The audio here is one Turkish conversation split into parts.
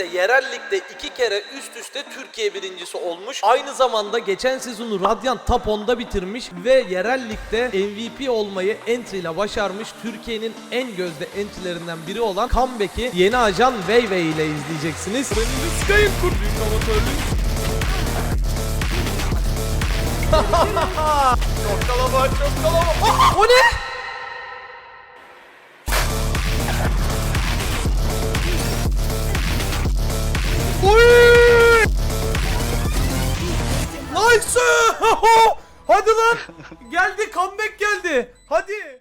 Türkiye'de yerel ligde iki kere üst üste Türkiye birincisi olmuş. Aynı zamanda geçen sezonu Radiant Top 10'da bitirmiş ve yerel ligde MVP olmayı entry ile başarmış. Türkiye'nin en gözde entrilerinden biri olan comeback'i yeni ajan Weiwei ile izleyeceksiniz. Amatörlük. çok kalabalık, çok kalabalık. Ah, o ne? Nice! Hadi lan! geldi, comeback geldi. Hadi.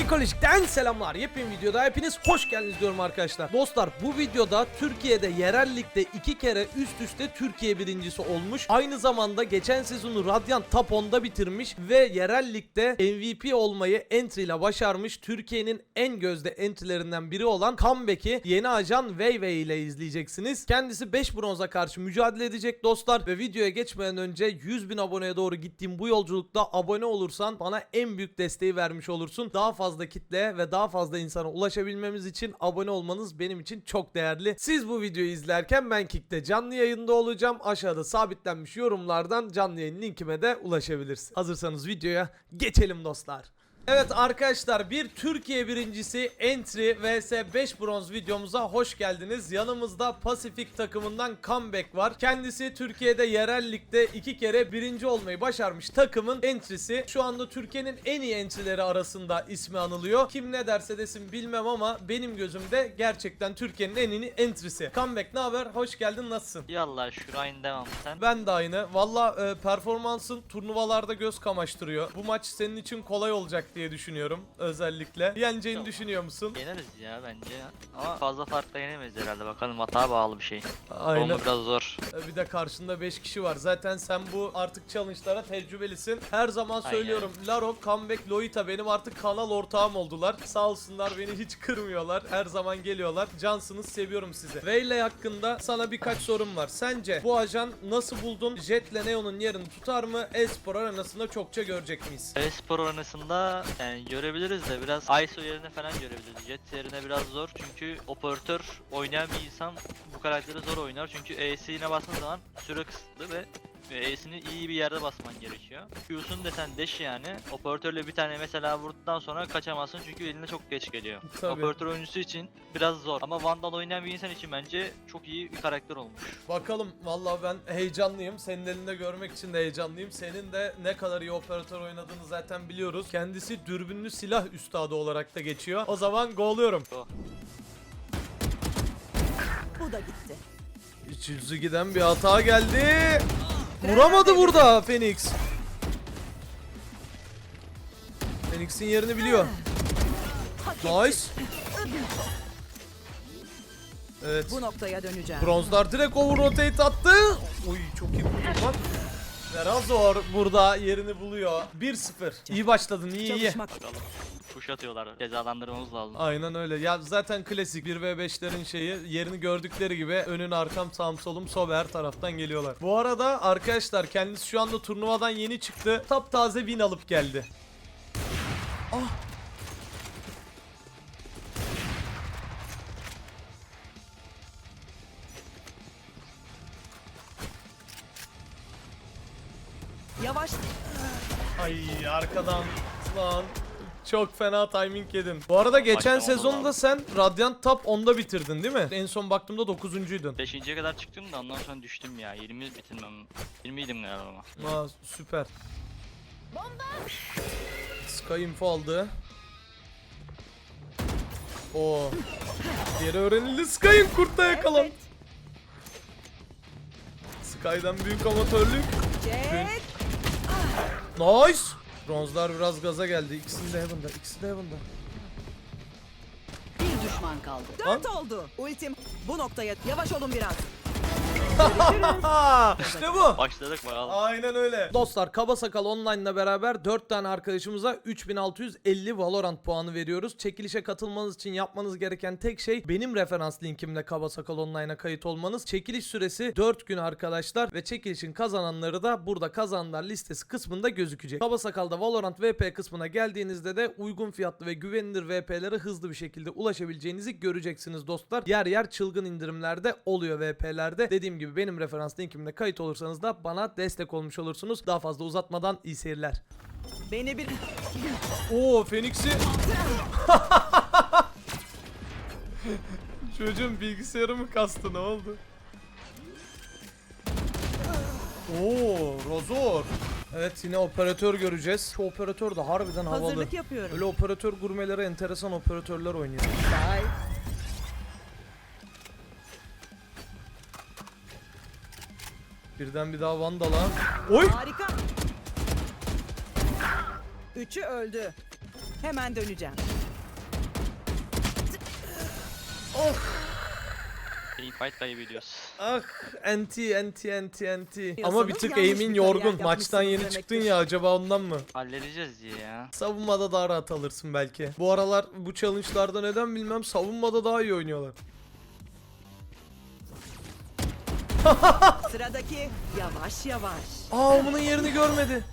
Psikolojikten selamlar. Yepyeni videoda hepiniz hoş geldiniz diyorum arkadaşlar. Dostlar bu videoda Türkiye'de yerel ligde iki kere üst üste Türkiye birincisi olmuş. Aynı zamanda geçen sezonu Radiant Top 10'da bitirmiş ve yerel ligde MVP olmayı entry ile başarmış. Türkiye'nin en gözde entrilerinden biri olan comeback'i yeni ajan Weiwei ile izleyeceksiniz. Kendisi 5 bronza karşı mücadele edecek dostlar ve videoya geçmeden önce 100 bin aboneye doğru gittiğim bu yolculukta abone olursan bana en büyük desteği vermiş olursun. Daha fazla kitle ve daha fazla insana ulaşabilmemiz için abone olmanız benim için çok değerli. Siz bu videoyu izlerken ben Kick'te canlı yayında olacağım. Aşağıda sabitlenmiş yorumlardan canlı yayın linkime de ulaşabilirsiniz. Hazırsanız videoya geçelim dostlar. Evet arkadaşlar bir Türkiye birincisi Entry vs 5 bronz videomuza hoş geldiniz. Yanımızda Pasifik takımından comeback var. Kendisi Türkiye'de yerel ligde iki kere birinci olmayı başarmış takımın entry'si. Şu anda Türkiye'nin en iyi entry'leri arasında ismi anılıyor. Kim ne derse desin bilmem ama benim gözümde gerçekten Türkiye'nin en iyi entry'si. Comeback ne haber? Hoş geldin nasılsın? Yallah şurayın devam sen. Ben de aynı. Valla e, performansın turnuvalarda göz kamaştırıyor. Bu maç senin için kolay olacak diye düşünüyorum özellikle. Yeneceğini düşünüyor musun? Yeneriz ya bence. Ama fazla farkla yenemeyiz herhalde. Bakalım hata bağlı bir şey. Aynen. Onu biraz zor. E, Bir de karşında 5 kişi var. Zaten sen bu artık challenge'lara tecrübelisin. Her zaman Aynen. söylüyorum. Laro, Comeback, Loita benim artık kanal ortağım oldular. Sağ olsunlar beni hiç kırmıyorlar. Her zaman geliyorlar. Cansınız seviyorum sizi. Veyle hakkında sana birkaç sorum var. Sence bu ajan nasıl buldun? Jet'le Neon'un yerini tutar mı? Espor arenasında çokça görecek miyiz? E-spor yani görebiliriz de biraz ISO yerine falan görebiliriz. Jet yerine biraz zor çünkü operatör oynayan bir insan bu karakteri zor oynar. Çünkü E'sine bastığın zaman süre kısıtlı ve E'sini iyi bir yerde basman gerekiyor. Q'sunu desen deş yani. Operatörle bir tane mesela vurduktan sonra kaçamazsın çünkü eline çok geç geliyor. Tabii. Operatör oyuncusu için biraz zor. Ama Vandal oynayan bir insan için bence çok iyi bir karakter olmuş. Bakalım vallahi ben heyecanlıyım. Senin elinde görmek için de heyecanlıyım. Senin de ne kadar iyi operatör oynadığını zaten biliyoruz. Kendisi dürbünlü silah üstadı olarak da geçiyor. O zaman go'luyorum. Go. Bu da gitti. Yüzü giden bir hata geldi. Vuramadı burada Phoenix. Phoenix'in yerini biliyor. Nice. Evet. Bu noktaya döneceğim. Bronzlar direkt over rotate attı. Uy çok iyi vurdun lan. Biraz zor burada yerini buluyor. 1-0. İyi başladın iyi iyi. Çalışmak Bakalım. Push atıyorlar. Cezalandırmamız lazım. Aynen öyle. Ya zaten klasik 1v5'lerin şeyi yerini gördükleri gibi önün arkam sağım solum sobe her taraftan geliyorlar. Bu arada arkadaşlar kendisi şu anda turnuvadan yeni çıktı. Taptaze win alıp geldi. Çok fena timing yedin. Bu arada geçen Başlamadı sezonda abi. sen Radiant Top 10'da bitirdin değil mi? En son baktığımda 9'uncuydun. 5.ye kadar çıktım da ondan sonra düştüm ya. 20 bitirmem. 20 idim galiba ama. Aa süper. Sky info aldı. Oo. Diğeri öğrenildi. Sky'ın kurtta yakalan. Evet. Sky'dan büyük amatörlük. Çek. Nice. Bronzlar biraz gaza geldi. İkisi de Heaven'da. İkisi de Heaven'da. Bir düşman kaldı. Dört oldu. Ultim bu noktaya yavaş olun biraz. işte bu. Başladık bakalım. Aynen öyle. Dostlar Kaba Sakal Online'la beraber 4 tane arkadaşımıza 3650 Valorant puanı veriyoruz. Çekilişe katılmanız için yapmanız gereken tek şey benim referans linkimle Kaba Sakal Online'a kayıt olmanız. Çekiliş süresi 4 gün arkadaşlar ve çekilişin kazananları da burada kazananlar listesi kısmında gözükecek. Kaba Sakal'da Valorant VP kısmına geldiğinizde de uygun fiyatlı ve güvenilir VP'lere hızlı bir şekilde ulaşabileceğinizi göreceksiniz dostlar. Yer yer çılgın indirimlerde oluyor VP'lerde. Dediğim gibi benim referans linkimle kayıt olursanız da bana destek olmuş olursunuz. Daha fazla uzatmadan iyi seyirler. Beni bir... Oo Phoenix'i Çocuğun bilgisayarı mı kastı ne oldu? Oo Razor. Evet yine operatör göreceğiz. Şu operatör de harbiden havalı. Hazırlık yapıyorum. Öyle operatör gurmeleri enteresan operatörler oynuyor. Bye. Birden bir daha Vandal'a. Oy! Harika. Üçü öldü. Hemen döneceğim. İyi fight kaybediyoruz. Ah anti anti anti anti. Ama bir tık bir yorgun. Maçtan yeni çıktın ya acaba ondan mı? Halledeceğiz diye ya. Savunmada daha rahat alırsın belki. Bu aralar bu challenge'larda neden bilmem savunmada daha iyi oynuyorlar. Sıradaki yavaş yavaş. Aa bunun yerini görmedi.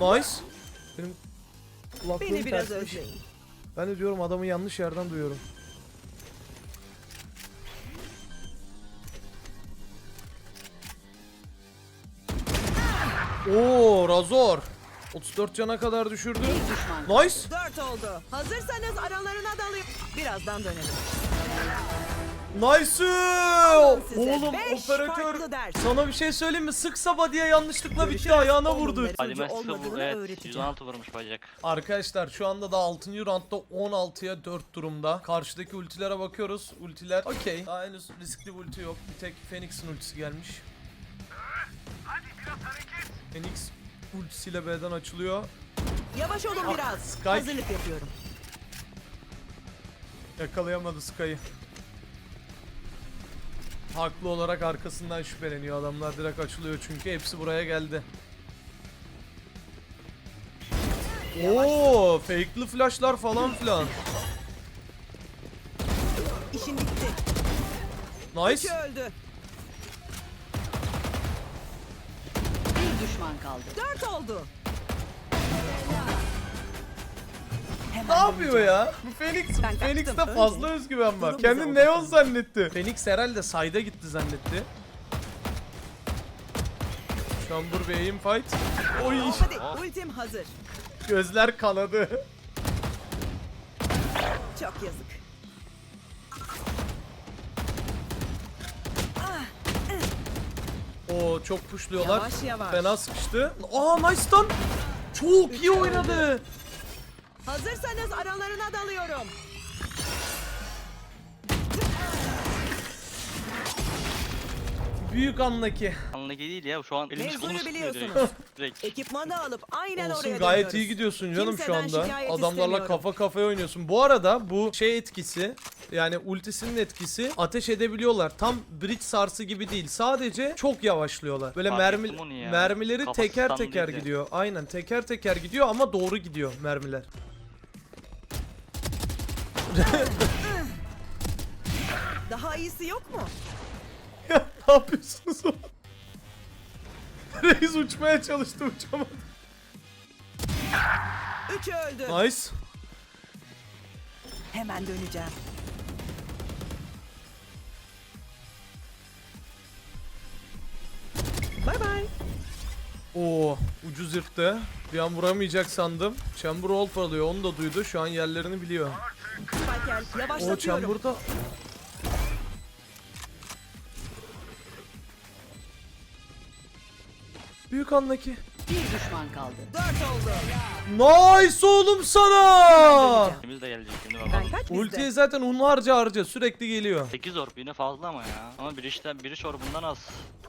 Nice. Benim kulaklığım Beni biraz tersmiş. özleyin. Ben de diyorum adamı yanlış yerden duyuyorum. Oo Razor. 34 cana kadar düşürdü. Nice. Dört oldu. Hazırsanız aralarına dalıyorum. Birazdan dönelim. Nice. size Oğlum beş operatör farklı ders. sana bir şey söyleyeyim mi? Sıksa diye yanlışlıkla bitti ayağına vurdu. be. Ali Messi olmadığını bu evet öğreteceğim. 116 vurmuş bacak. Arkadaşlar şu anda da 6. roundda 16'ya 4 durumda. Karşıdaki ultilere bakıyoruz. Ultiler okey. Daha henüz riskli bir ulti yok. Bir tek Phoenix'in ultisi gelmiş. Phoenix ultisiyle B'den açılıyor. Yavaş olun biraz. Sky. Hazırlık yapıyorum. Yakalayamadı Sky'ı. Haklı olarak arkasından şüpheleniyor adamlar direkt açılıyor çünkü hepsi buraya geldi. Oo, fake'li flashlar falan filan. İşin bitti. Nice. Öldü. Düşman kaldı. Dört oldu. Ne yapıyor ya? Bu Phoenix, Ben kaçtım. Phoenix'te fazla Önce özgüven var. Kendini Neon zannetti. Phoenix herhalde sayda gitti zannetti. Şambur bir aim fight. Oy, Hadi ultim hazır. gözler kanadı. Çok yazık. Oo çok pushluyorlar. Yavaş yavaş. Fena sıkıştı. Aa nice lan. Çok iyi oynadı. Hazırsanız aralarına dalıyorum. Büyük anlaki. Anlık değil ya şu an elimiz Mevzuyu kolumuz tutuyor direkt. biliyorsunuz. direkt. Ekipmanı alıp aynen Olsun oraya gayet dönüyoruz. iyi gidiyorsun canım şu Kimseden anda. şikayet Adamlarla istemiyorum. kafa kafaya oynuyorsun. Bu arada bu şey etkisi yani ultisinin etkisi ateş edebiliyorlar. Tam bridge sarsı gibi değil. Sadece çok yavaşlıyorlar. Böyle Fark mermi ettim onu ya. mermileri Kafası teker tam teker değildi. gidiyor. Aynen teker teker gidiyor ama doğru gidiyor mermiler. Daha iyisi yok mu? Ne yapıyorsunuz oğlum? Reis uçmaya çalıştı uçamadı. Üçü öldü. Nice. Hemen döneceğim. Bay bay. Oo ucuz yırttı. Bir an vuramayacak sandım. Chamber ult alıyor onu da duydu. Şu an yerlerini biliyor. Spiker O yavaşlatıyorum. Chamber'da Büyük andaki. Bir düşman kaldı. Dört oldu. Nice oğlum sana. İkimiz de gelecek şimdi bakalım. kaç bizde? Ultiye zaten un harca harca sürekli geliyor. 8 orb yine fazla ama ya. Ama bir işten bir iş orbundan az.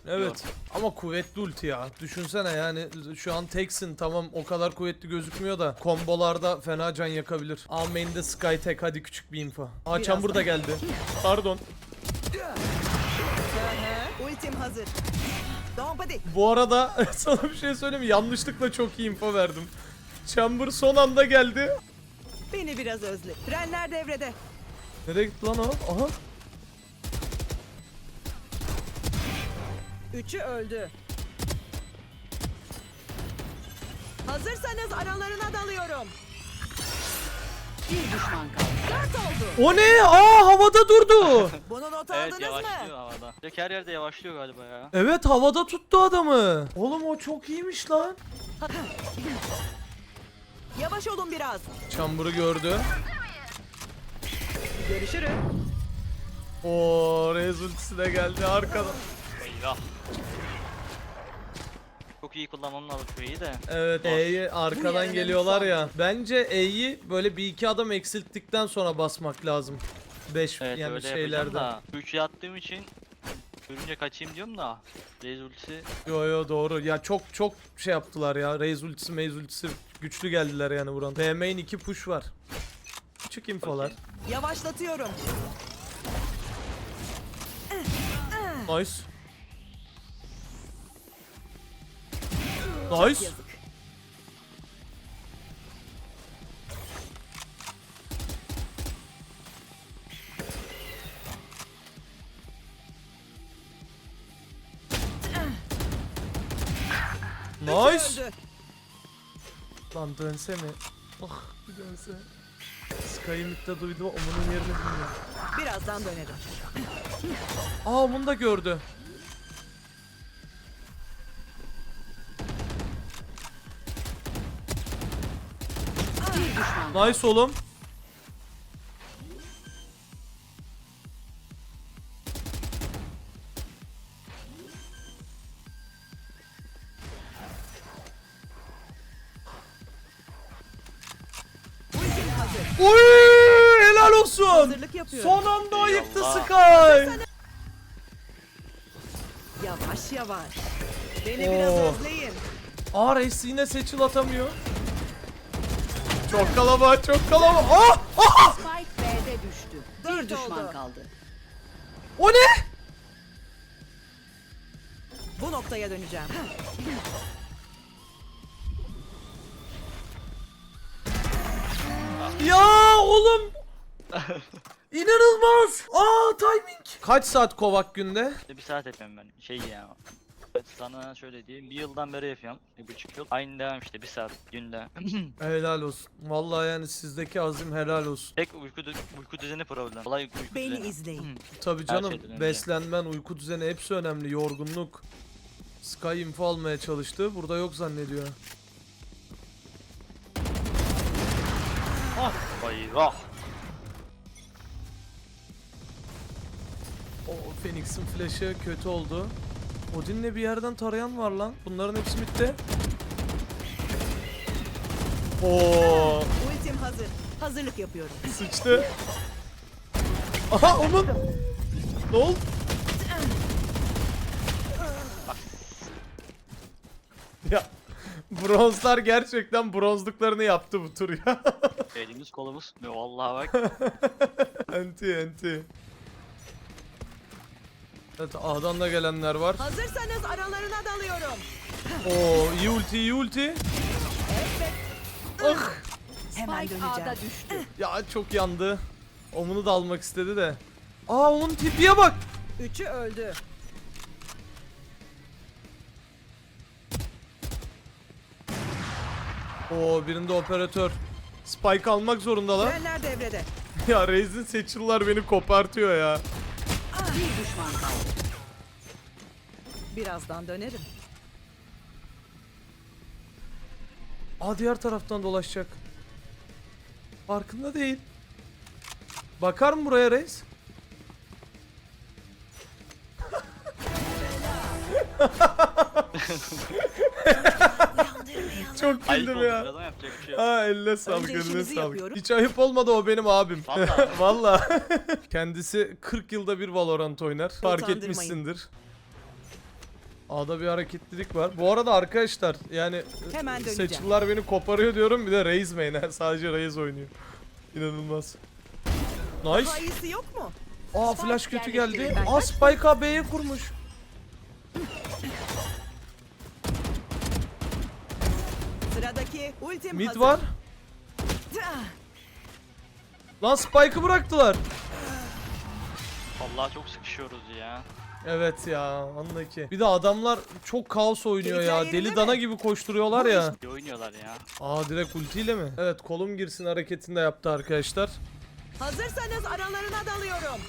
Evet. Ama kuvvetli ulti ya. Düşünsene yani şu an teksin tamam o kadar kuvvetli gözükmüyor da kombolarda fena can yakabiliyor. A main'de Sky tek hadi küçük bir info. Aa Chamber da geldi. Pardon. Ultim hazır. Bu arada sana bir şey söyleyeyim mi? Yanlışlıkla çok iyi info verdim. Chamber son anda geldi. Beni biraz özle. Frenler devrede. Nereye gitti lan o? Aha. Üçü öldü. Hazırsanız aralarına dalıyorum. Bir düşman kaldı. Dört oldu. O ne? Aa havada durdu. Bunu not Evet aldınız yavaşlıyor mı? havada. Direkt her yerde yavaşlıyor galiba ya. evet havada tuttu adamı. Oğlum o çok iyiymiş lan. Yavaş olun biraz. Chamber'ı gördü. Görüşürüz. Oo Rez ultisi de geldi arkadan. Eyvah. İyi kullanmam lazım iyi de. Evet E'yi arkadan geliyorlar ya. Bence E'yi böyle bir iki adam eksilttikten sonra basmak lazım. 5 Evet yani öyle yapacağım şeylerde. da. 3'e attığım için görünce kaçayım diyorum da. Raze ultisi Yo yo doğru. Ya çok çok şey yaptılar ya. Raze ultisi, Maze ultisi güçlü geldiler yani buranın. B main 2 push var. Küçük infolar. Yavaşlatıyorum. Nice. Nice. Nice. Lan dönse mi? Ah bir dönse. Sky'ı midde duydu onun yerini bilmiyor. Birazdan dönerim. Aa onu da gördü. Nice oğlum. Uy helal olsun. Son anda ayıktı. Sky. Yavaş yavaş. Beni Oo. biraz özleyin. Aa Reis yine seçil atamıyor. Çok kalabalık çok kalabalık. Ah! Ah! Spike B'de düştü. Bir düşman kaldı. O ne? Bu noktaya döneceğim. Ya oğlum. İnanılmaz. Aa timing. Kaç saat kovak günde? Bir saat yapıyorum ben. Şey ya. Sana şöyle diyeyim. Bir yıldan beri yapıyorum. Bir buçuk yıl. Aynı devam işte bir saat günde. Helal olsun. Vallahi yani sizdeki azim helal olsun. Tek uyku, dü- uyku düzeni problem. Olay uyku Beni düzeni. izleyin. Tabii Her canım şeyden önce. beslenmen, uyku düzeni hepsi önemli. Yorgunluk. Sky info almaya çalıştı. Burada yok zannediyor. Eyvah. O Phoenix'in flash'ı kötü oldu. Odin'le bir yerden tarayan var lan. Bunların hepsi bitti. Oo, Ultim hazır. Hazırlık yapıyorum. sıçtı. Aha onun. Ne oldu? ya bronzlar gerçekten bronzluklarını yaptı bu tur ya. Elimiz kolumuz. Ne vallahi bak. enti enti. Evet A'dan da gelenler var. Hazırsanız aralarına dalıyorum. Oo iyi ulti iyi ulti. Ah. Hemen Spike döneceğim. A'da düştü. Ya çok yandı. Omunu da almak istedi de. Aa onun tipiye bak. Üçü öldü. Oo birinde operatör. Spike almak zorunda lan. Frenler devrede. ya Raze'in seçillar beni kopartıyor ya. Düşman kaldı. Birazdan dönerim. Aa diğer taraftan dolaşacak. Farkında değil. Bakar mı buraya Raze? Çok Ayıp güldüm oldu ya. yapacak bir şey yok. Ha eline sağlık eline işimizi sağlık. Hiç ayıp olmadı o benim abim. Vallahi. Valla. Kendisi 40 yılda bir Valorant oynar. Fark Utandırmayın. etmişsindir. A'da bir hareketlilik var. Bu arada arkadaşlar yani Hemen e, döneceğim. seçiler beni koparıyor diyorum bir de Raze main. ha. Sadece Raze oynuyor. İnanılmaz. Nice. Daha iyisi yok mu? Aa flash kötü geldi. yerleştirildi. Aa Spike A B'ye kurmuş. Sıradaki ultim Mid hazır. var. Lan Spike'ı bıraktılar. Vallahi çok sıkışıyoruz ya. Evet ya anlaki. Bir de adamlar çok kaos oynuyor Keyifler ya. yerinde Deli mi? dana gibi koşturuyorlar ya. İyi oynuyorlar ya. Aa direkt ultiyle mi? Evet kolum girsin hareketini de yaptı arkadaşlar. Hazırsanız aralarına dalıyorum.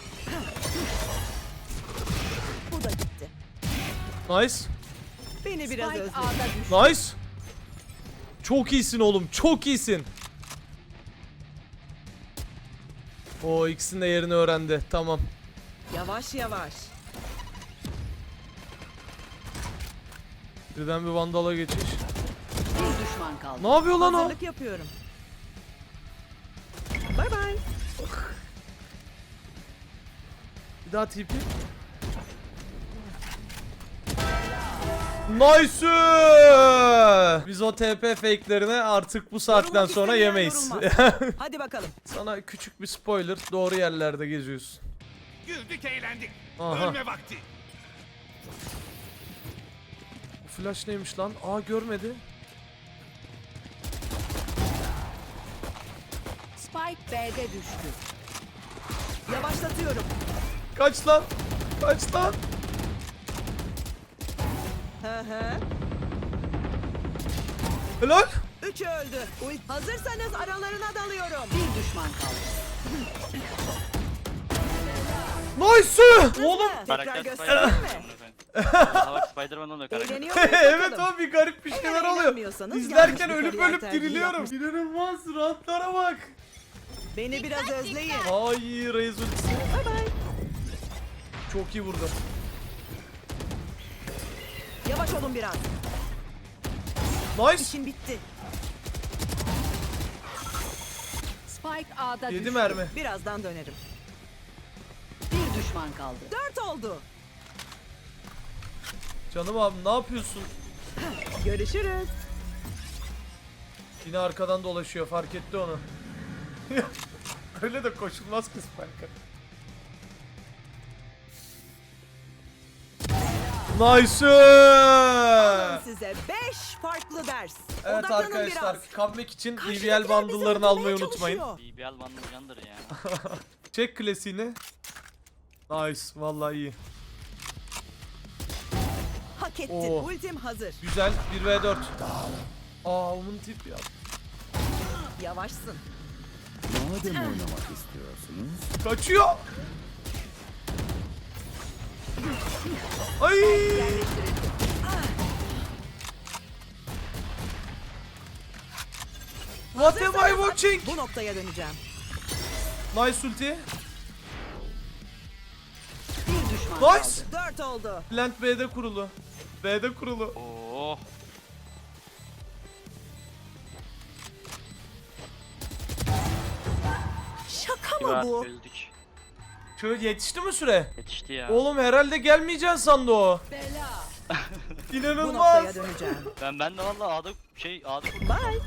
Nice. Beni biraz özledim. Nice. Çok iyisin oğlum. Çok iyisin. O ikisinin de yerini öğrendi. Tamam. Yavaş yavaş. Birden bir vandala geçiş. Bir düşman kaldı. Ne yapıyor lan o? Hazırlık yapıyorum. Bay bay. Bir daha TP. Nice! Biz o TP fake'lerini artık bu saatten sonra yemeyiz. Hadi bakalım. Sana küçük bir spoiler. Doğru yerlerde geziyorsun. Güldük eğlendik. Aha. Ölme vakti. Bu flash neymiş lan? Aa görmedi. Spike B'de düştü. Yavaşlatıyorum. Kaç lan? Kaç lan? Hı hı. Helal. Üçü öldü. Uy. Hazırsanız aralarına dalıyorum. Bir düşman kaldı. Nice! Oğlum. Tekrar Karakter göstereyim mi? Spider-Man. Bak Spider-Man oluyor karakter. Eğleniyor muyuz evet bakalım? o bir garip bir Eğer şeyler oluyor. eğlenmiyorsanız İzlerken yanlış bir ölüp kariyer ölüp tercihi diriliyorum. İnanılmaz rahatlara bak. Beni biraz özleyin. Ay Reis ultisi. Çok iyi vurdu. Yavaş olun biraz. Nice. İşin bitti. Spike A'da 7 düştü. mermi. Birazdan dönerim. Bir düşman kaldı. Dört oldu. Canım abi ne yapıyorsun? Görüşürüz. Yine arkadan dolaşıyor fark etti onu. Öyle de koşulmaz kız Spike'a. Nice! Size beş farklı ders. Evet Odaklanın arkadaşlar biraz. comeback için Karşıdakiler BBL bizi bundle'larını almayı unutmayın. çalışıyor. BBL bandıcandır ya. Çek klasiğini. Nice vallahi iyi. Hak ettin. Oo. Ultim hazır. Güzel 1v4. Aa onun tip ya. Yavaşsın. Madem oynamak istiyorsunuz. Kaçıyor. Ay! What am I watching? Bu noktaya döneceğim. Nice ulti. Bir düşman Nice. kaldı. Dört oldu. Plant B'de kurulu. B'de kurulu. Oo. Şaka Kibar mı bu? öldük. Şöyle yetişti mi süre? Yetişti ya. Oğlum herhalde gelmeyeceksin sandı o. Bela. Bu İnanılmaz. noktaya döneceğim. Ben ben de valla A'da şey A'da kurdum. Bye.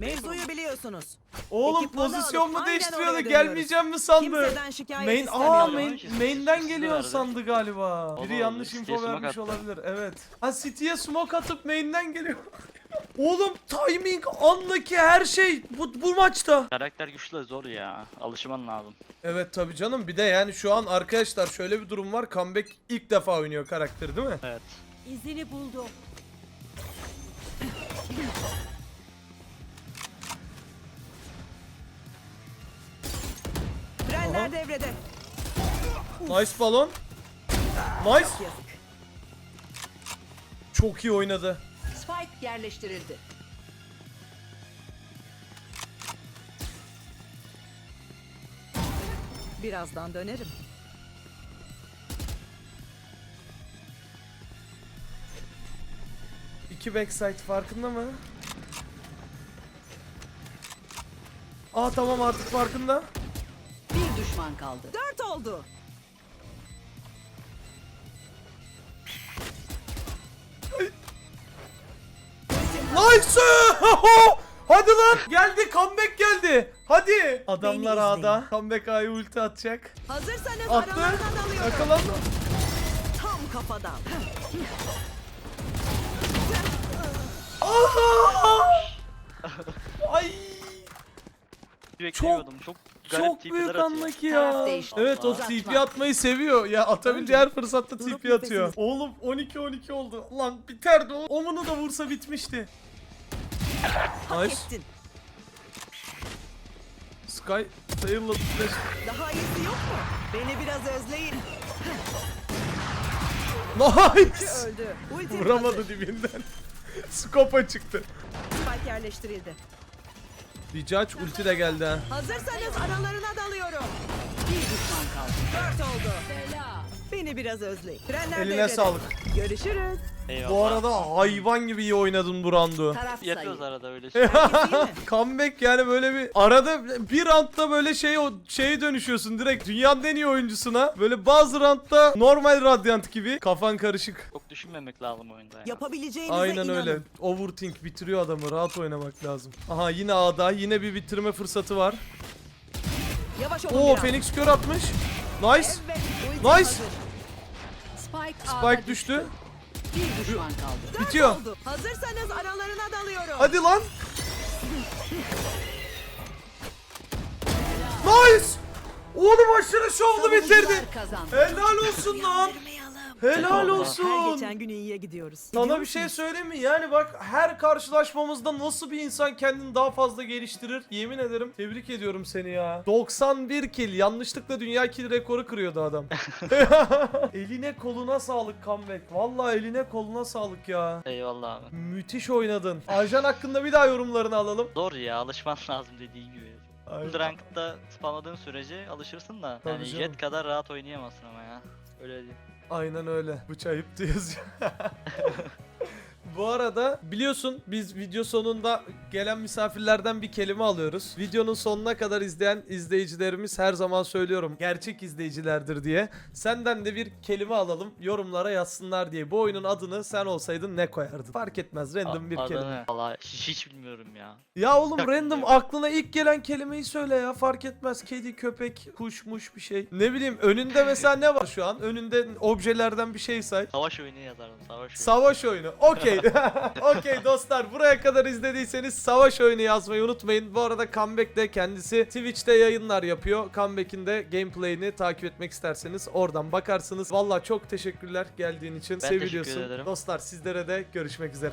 Mevzuyu biliyorsunuz. Mu Ekipmanı pozisyon mu alıp aynen değiştiriyordu? oraya dönüyoruz. Gelmeyeceğim mi sandı? Kimseden şikayet Main, aa istemiyorum. main, main'den geliyor sandı galiba. Biri yanlış info smoke vermiş attı. olabilir. Evet. Ha City'ye smoke atıp main'den geliyor. Oğlum timing, andaki her şey bu, bu maçta. Karakter güçlü zor ya. Alışman lazım. Evet tabi canım bir de yani şu an arkadaşlar şöyle bir durum var. Comeback ilk defa oynuyor karakteri değil mi? Evet. İzini buldum. Frenler Aha. devrede. Nice balon. Nice. Çok iyi oynadı. Spike yerleştirildi. Birazdan dönerim. İki backside farkında mı? Aa tamam artık farkında. Bir düşman kaldı. Dört oldu. Nice! Hadi lan! Geldi comeback geldi. Hadi. Adamlar A'da. Comeback A'ya ulti atacak. Hazırsanız Attı. aralarına dalıyorum. Yakalandı. Tam kafadan. Aha! Ay! Bekliyordum. Çok, garip Çok TP'ler büyük Taraf ya. değişti. Evet o Allah. TP atmayı seviyor. Ya atabileceği her fırsatta TP atıyor. Oğlum 12-12 oldu. Lan biterdi o. Omunu da vursa bitmişti. Hak Nice. ettin. Sky sayılladı flash. Daha iyisi yok mu? Beni biraz özleyin. Nice. Öldü. Vuramadı dibinden. Skopa çıktı. Spike yerleştirildi. Ricaç ulti de geldi ha. Hazırsanız aralarına dalıyorum. Bir düşman kaldı. Dört oldu. Bela. Beni biraz özleyin. Trenler Eline devrede. sağlık. Görüşürüz. Eyvallah. Bu arada hayvan gibi iyi oynadın bu roundu. Taraf sayı. Yapıyoruz arada öyle şey. Herkes iyi mi? Comeback yani böyle bir arada bir roundda böyle şey o şeye dönüşüyorsun direkt dünyanın en iyi oyuncusuna. Böyle bazı roundda normal Radiant gibi kafan karışık. Çok düşünmemek lazım oyunda ya. Yapabileceğinize Aynen inanın. öyle. Overthink bitiriyor adamı. Rahat oynamak lazım. Aha yine A'da. Yine bir bitirme fırsatı var. Yavaş olun Oo biraz. Phoenix kör atmış. Nice. Nice. Spike, düştü. Bir düşman kaldı. Bitiyor. Hazırsanız aralarına dalıyorum. Hadi lan. Nice. Oğlum aşırı şovlu bitirdi. Savunucular kazandı. Helal olsun lan. Helal Her olsun. geçen gün iyiye gidiyoruz. Sana Gidiyor bir şey söyleyeyim mi? Yani bak her karşılaşmamızda nasıl bir insan kendini daha fazla geliştirir? Yemin ederim tebrik ediyorum seni ya. 91 kill. Yanlışlıkla dünya kill rekoru kırıyordu adam. eline koluna sağlık comeback. Vallahi eline koluna sağlık ya. Eyvallah abi. Müthiş oynadın. Ajan hakkında bir daha yorumlarını alalım. Zor ya alışman lazım dediğin gibi. Full ranked'da spamladığın sürece alışırsın da. Tabii yani canım. jet kadar rahat oynayamazsın ama ya. Öyle değil. Aynen öyle. Bıç ayıptı yazıyor. Bu arada biliyorsun biz video sonunda gelen misafirlerden bir kelime alıyoruz. Videonun sonuna kadar izleyen izleyicilerimiz her zaman söylüyorum gerçek izleyicilerdir diye. Senden de bir kelime alalım yorumlara yazsınlar diye. Bu oyunun adını sen olsaydın ne koyardın? Fark etmez random bir kelime. Valla hiç, hiç bilmiyorum ya. Ya oğlum Çok random bilmiyorum. aklına ilk gelen kelimeyi söyle ya fark etmez. Kedi, köpek, kuş, muş bir şey. Ne bileyim önünde mesela ne var şu an? Önünde objelerden bir şey say. Savaş oyunu yazardım savaş oyunu. Savaş oyunu. Okey. Okey dostlar buraya kadar izlediyseniz savaş oyunu yazmayı unutmayın. Bu arada Comeback de kendisi Twitch'te yayınlar yapıyor. Comeback'in de gameplay'ini takip etmek isterseniz oradan bakarsınız. Valla çok teşekkürler geldiğin için. Ben teşekkür Seviliyorsun. ederim. Dostlar sizlere de görüşmek üzere.